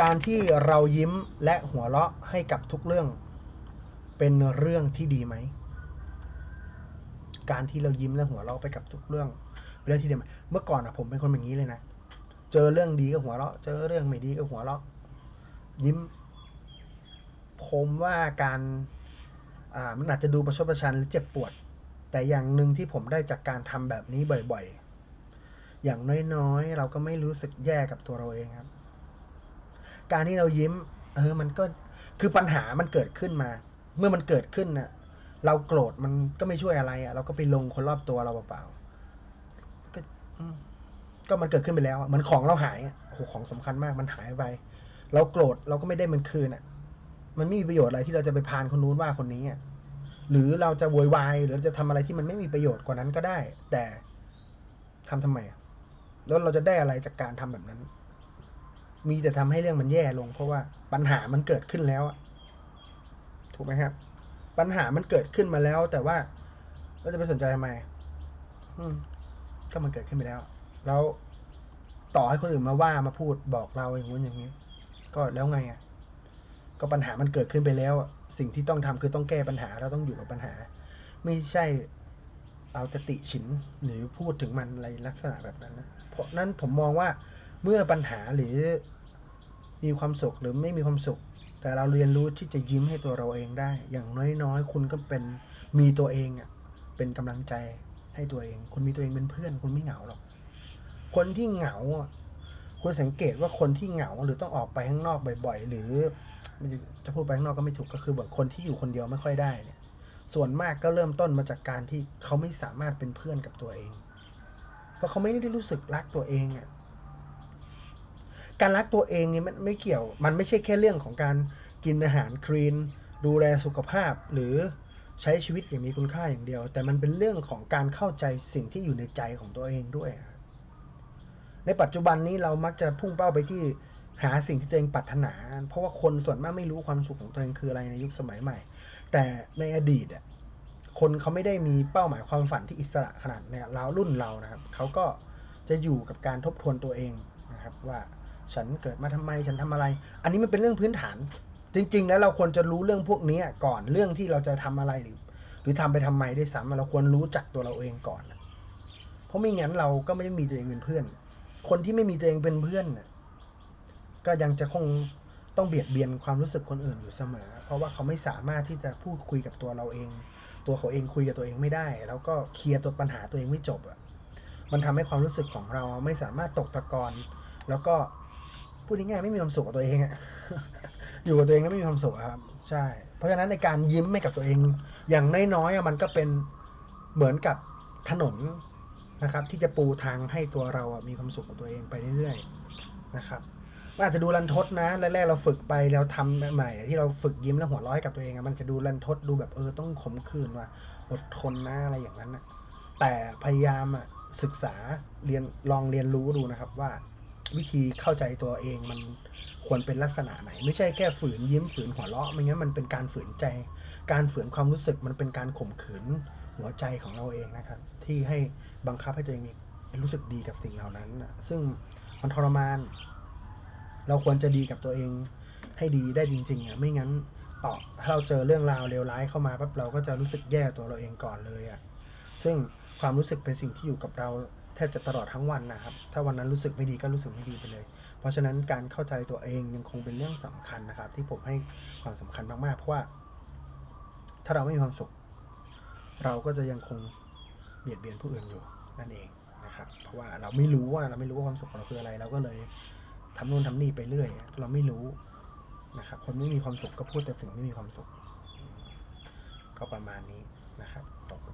การที่เรายิ้มและหัวเราะให้กับทุกเรื่อง เป็นเรื่องที่ดีไหม การที่เรายิ้มและหัวเราะไปกับทุกเรื่องเป็นเรื่องที่ดีไหมเมื่อก่อนอะผมเป็นคนแบบนี้เลยนะ เจอเรื่องดีก็หัวเราะ เจอเรื่องไม่ดีก็หัวเราะ ยิ้ม ผมว่าการอ่ามันอาจจะดูประชดประชันหรือเจ็บปวด แต่อย่างหนึ่งที่ผมได้จากการทำแบบนี้บ่อยๆ อย่างน้อยๆ เราก็ไม่รู้สึกแย่กับตัวเราเองครับ การที่เรายิ้ม เออมันก็คือปัญหามันเกิดขึ้นมา เมื่อมันเกิดขึ้นน่ะ เราโกรธมันก็ไม่ช่วยอะไรอะ เราก็ไปลงคนรอบตัวเราเปล่าๆก็มก็มันเกิดขึ้นไปแล้วเหมือนของเราหายโอ้โหของสำคัญมากมันหายไป เราโกรธเราก็ไม่ได้มันคืนอะ มันไม่มีประโยชน์อะไรที่เราจะไปพานคนนู้นว่าคนนี้อะหรือเราจะโวยวายหรือจะทำอะไรที่มันไม่มีประโยชน์กว่านั้นก็ได้ แต่ทำทำไมแล้วเราจะได้อะไรจากการทำแบบนั้น มีแต่ทำให้เรื่องมันแย่ลง เพราะว่าปัญหามันเกิดขึ้นแล้วถูกไหมครับ ปัญหามันเกิดขึ้นมาแล้ว แต่ว่าเราจะไปสนใจทำไมอืมก็มันเกิดขึ้นไปแล้ว แล้วต่อให้คนอื่นมาว่ามาพูดบอกเราอย่างงู้นอย่างนี้ ก็แล้วไงอะก็ปัญหามันเกิดขึ้นไปแล้ว สิ่งที่ต้องทำคือต้องแก้ปัญหาเราต้องอยู่กับปัญหา ไม่ใช่เอาตติฉินหรือพูดถึงมันอะไรลักษณะแบบนั้นนะเพราะนั้นผมมองว่าเมื่อปัญหาหรือ มีความสุขหรือไม่มีความสุข แต่เราเรียนรู้ที่จะยิ้มให้ตัวเราเองได้ อย่างน้อยๆ คุณก็เป็นมีตัวเองอะเป็นกำลังใจให้ตัวเอง คุณมีตัวเองเป็นเพื่อน คุณไม่เหงาหรอก คนที่เหงาคุณสังเกตว่าคนที่เหงาหรือต้องออกไปข้างนอกบ่อยๆ หรือจะพูดไปข้างนอกก็ไม่ถูกก็คือแบบคนที่อยู่คนเดียวไม่ค่อยได้เนี่ย ส่วนมากก็เริ่มต้นมาจากการที่เขาไม่สามารถเป็นเพื่อนกับตัวเอง เพราะเขาไม่ได้รู้สึกรักตัวเองอะ การรักตัวเองเนี่ยมันไม่เกี่ยว มันไม่ใช่แค่เรื่องของการกินอาหารคลีน ดูแลสุขภาพหรือใช้ชีวิตอย่างมีคุณค่าอย่างเดียว แต่มันเป็นเรื่องของการเข้าใจสิ่งที่อยู่ในใจของตัวเองด้วย ในปัจจุบันนี้เรามักจะพุ่งเป้าไปที่หาสิ่งที่ตัวเองปรารถนา เพราะว่าคนส่วนมากไม่รู้ความสุขของตัวเองคืออะไรในยุคสมัยใหม่ แต่ในอดีตอะคนเขาไม่ได้มีเป้าหมายความฝันที่อิสระขนาดเนี่ยเรารุ่นเรานะครับเขาก็จะอยู่กับการทบทวนตัวเองนะครับว่า ฉันเกิดมาทำไมฉันทำอะไร อันนี้มันเป็นเรื่องพื้นฐาน จริง ๆ แล้วเราควรจะรู้เรื่องพวกนี้ก่อนเรื่องที่เราจะทำอะไรหรือ หรือทำไปทำไมได้ซ้ำเราควรรู้จักตัวเราเองก่อน เพราะไม่งั้นเราก็ไม่ได้มีตัวเองเป็นเพื่อน คนที่ไม่มีตัวเองเป็นเพื่อนก็ยังจะคงต้องเบียดเบียนความรู้สึกคนอื่นอยู่เสมอ เพราะว่าเขาไม่สามารถที่จะพูดคุยกับตัวเราเอง ตัวเขาเองคุยกับตัวเองไม่ได้ แล้วก็เคลียร์ตัวปัญหาตัวเองไม่จบอะมันทำให้ความรู้สึกของเราไม่สามารถตกตะกอนแล้วก็ พูดง่ายๆไม่มีความสุขกับตัวเองอะอยู่กับตัวเองแล้วไม่มีความสุขครับ ใช่ เพราะฉะนั้นในการยิ้มให้กับตัวเอง อย่างน้อยๆมันก็เป็นเหมือนกับถนนนะครับ ที่จะปูทางให้ตัวเราอะมีความสุขกับตัวเองไปเรื่อยๆนะครับมันอาจจะดูรันทดนะแรกๆเราฝึกไปเราทำใหม่ที่เราฝึกยิ้มแล้วหัวร้อยกับตัวเองอะมันจะดูรันทดดูแบบเออต้องขมขื่นว่าอดทนนะอะไรอย่างนั้นนะแต่พยายามอะศึกษาเรียนลองเรียนรู้ดูนะครับว่า วิธีเข้าใจตัวเองมันควรเป็นลักษณะไหน ไม่ใช่แค่ฝืนยิ้มฝืนหัวเราะไม่งั้นมันเป็นการฝืนใจ การฝืนความรู้สึกมันเป็นการข่มขืนหัวใจของเราเองนะครับ ที่ให้บังคับให้ตัวเองมีรู้สึกดีกับสิ่งเหล่านั้นนะซึ่งมันทรมาน เราควรจะดีกับตัวเองให้ดีได้จริงๆอะไม่งั้นต่อถ้าเราเจอเรื่องราวเลวร้ายเข้ามาปั๊บเราก็จะรู้สึกแย่ตัวเราเองก่อนเลยอะซึ่งความรู้สึกเป็นสิ่งที่อยู่กับเรา แทบจะตลอดทั้งวันนะครับ ถ้าวันนั้นรู้สึกไม่ดีก็รู้สึกไม่ดีไปเลย เพราะฉะนั้นการเข้าใจตัวเองยังคงเป็นเรื่องสำคัญนะครับ ที่ผมให้ความสำคัญมากๆ เพราะว่า ถ้าเราไม่มีความสุข เราก็จะยังคงเบียดเบียนผู้อื่นอยู่นั่นเองนะครับ เพราะว่าเราไม่รู้ว่าเราไม่รู้ว่าความสุขของเราคืออะไร เราก็เลยทำนู่นทำนี่ไปเรื่อย เราไม่รู้นะครับ คนไม่มีความสุขก็พูดแต่สิ่งไม่มีความสุข ก็ประมาณนี้นะครับขอบ